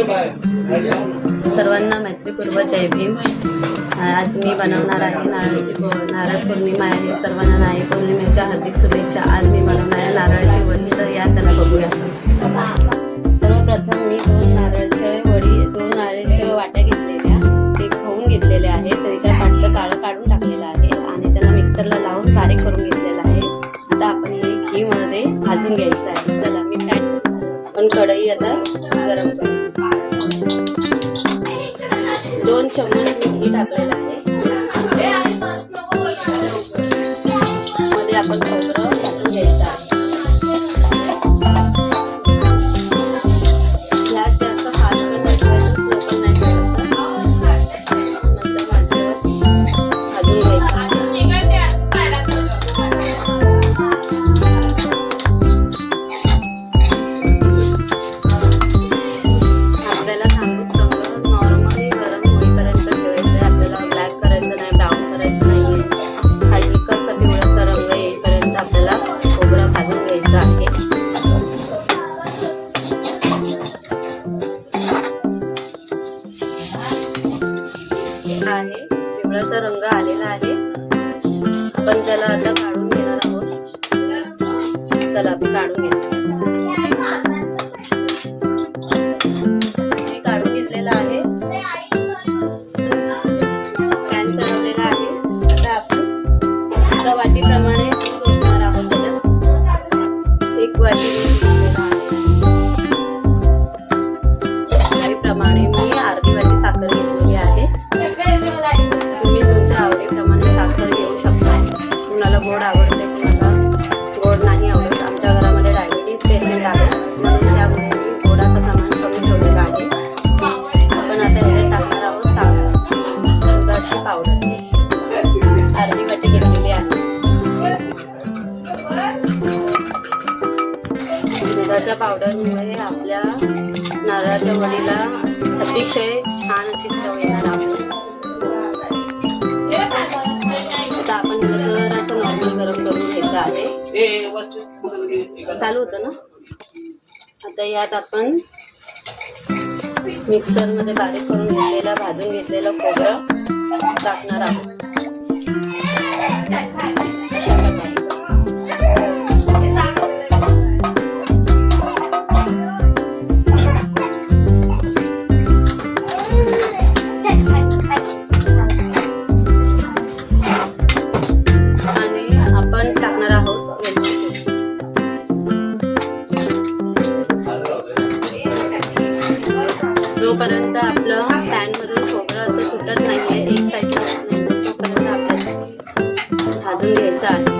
सर्वांना मैत्रीपूर्व जय भीम. आज मी बनवणार आहे नारळाची नारळ पौर्णिमा आहे. सर्वांना नारळी पौर्णिमेच्या हार्दिक शुभेच्छा. आज मी बनवणार आहे नारळाची वडी. तर या चला बघूया. सर्वप्रथम मी दोन नारळाच्या वडी दोन नारळाच्या वाट्या घेतलेल्या. ते खाऊन घेतलेले आहे त्याच्या पाठचं काळं काढून टाकलेलं आहे. आणि त्याला मिक्सरला लावून बारीक करून घेतलेलं आहे. आता आपण हे घीमध्ये भाजून घ्यायचं आहे. चला मी फॅट पण कढई आता चम्मच मी घी टाकलेलं आहे मध्ये आपण चला काढून घेऊ दुधाच्या पावडरमुळे आपल्या नारळाच्या वडीला अतिशय छान अशी चव येणार आता आपण याला जरासं नॉर्मल गरम करून घ्यायचं आहे. चालू होतं ना? आता यात आपण मिक्सरमध्ये बारीक करून घेतलेलं भाजून घेतलेलं खोबरं टाकणार आहोत. जोपर्यंत आपलं पॅन मधून खोबरं असं सुटत नाहीये एक साईड तोपर्यंत आपल्याला भाजून घ्यायचं आहे.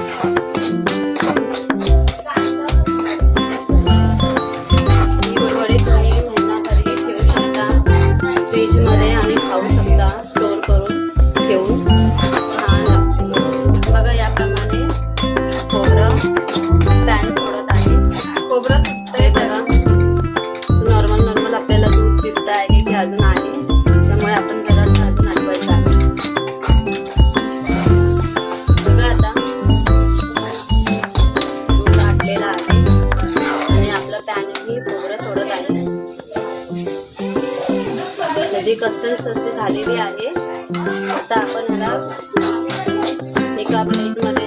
कस्टर्ड कन्सिस्टन्सी झालेली आहे. आता आपण ह्याला एका प्लेटमध्ये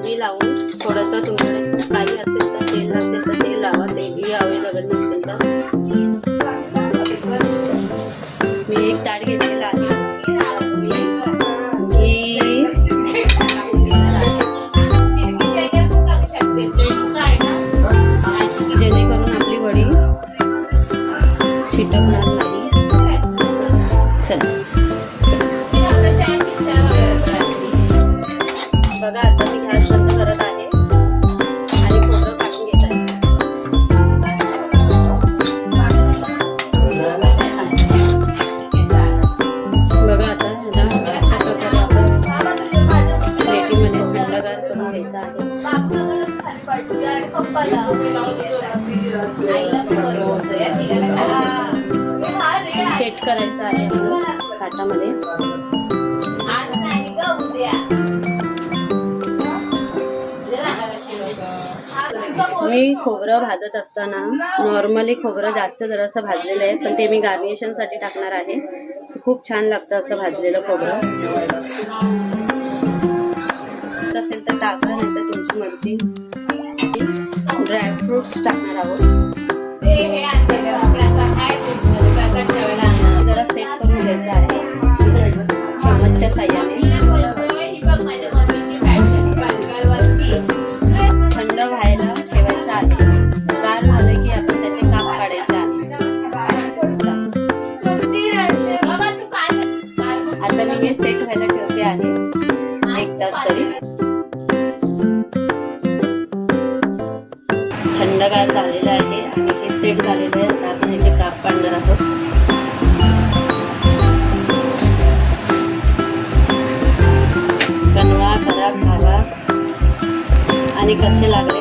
घी लावून थोडंसं तुमच्याकडे काही असेल तर तेल नसेल तर तेल लावा. तेलही अवेलेबल नसेल तर. सेट करायचं आहे ताटामध्ये मी खोबरं भाजत असताना नॉर्मली खोबरं जास्त जरासं भाजलेलं आहे पण ते मी गार्निशनसाठी टाकणार आहे. खूप छान लागतं असं भाजलेलं खोबरं. असेल तर टाका नाही तर तुमची मर्जी. ड्रायफ्रुट्स टाकणार आहोत. जरा सेट करून घ्यायचं आहे. चमचच्या साह्याने. थंड व्हायला ठेवायचं आहे गार झालं की आपण त्याचे काप काढायचे आहे आता मी हे सेट व्हायला ठेवते आहे एक तास तरी. थंडगार झालेलं आहे. आणि हे सेट झालेलं आहे. आता आपण ह्याचे काप काढणार आहोत. बनवा करा खावा आणि कसे लागले